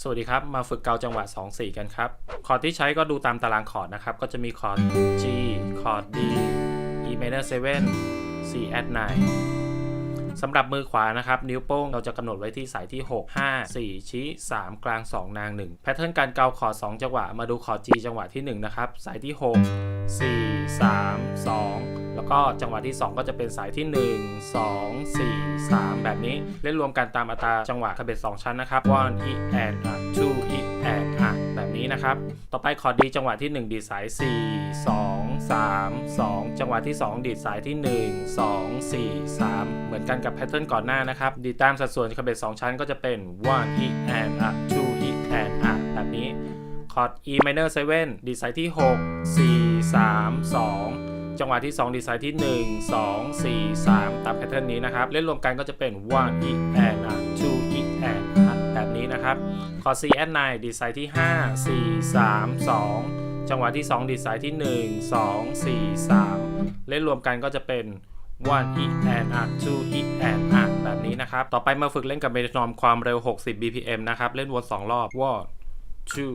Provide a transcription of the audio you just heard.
สวัสดีครับ มาฝึกเกาจังหวะ 2 4 กันครับ คอร์ดที่ใช้ก็ดูตามตารางคอร์ดนะครับ ก็จะมีคอร์ด G คอร์ด D E minor 7 C add 9สำหรับมือขวานะครับ นิ้วโป้งเราจะกำหนดไว้ที่สายที่ 6 5 4 ชี้ 3 กลาง 2 นาง 1 แพทเทิร์นการเกาคอร์ด 2 จังหวะ มาดูคอร์ด G จังหวะที่ 1 นะครับ สายที่ 6 4 3 2 แล้วก็จังหวะที่ 2 ก็จะเป็นสายที่ 1 2 4 3 แบบนี้เล่นรวมกันตามอัตราจังหวะคาเบต2ชั้นนะครับ one e and a two e and a แบบนี้นะครับ ต่อไปคอร์ดดีจังหวะที่ 1 ดีดสาย 4 2 3 2 จังหวะที่ 2 ดีดสายที่ 1 2 4 3 เหมือนกันกับแพทเทิร์นก่อนหน้านะครับ ดีดตามสัดส่วนคาเบต2ชั้นก็จะเป็น one e and a two e and a แบบนี้คอร์ด E minor 7ดีดสายที่ 6 4 3 2 จังหวะที่ 2 ดีดสายที่ 1 2 4 3 ตามแพทเทิร์นนี้นะครับ เล่นรวมกันก็จะเป็น one E and a two E and แบบนี้นะครับคอร์ด C and 9ดีดสายที่ 5 4 3 2 จังหวะที่ 2 ดีดสายที่ 1 2 4 3 เล่นรวมกันก็จะเป็น one E and a two E and a แบบนี้นะครับ ต่อไปมาฝึกเล่นกับเมทรนอมความเร็ว 60 BPM นะครับ เล่นวน 2 รอบ one two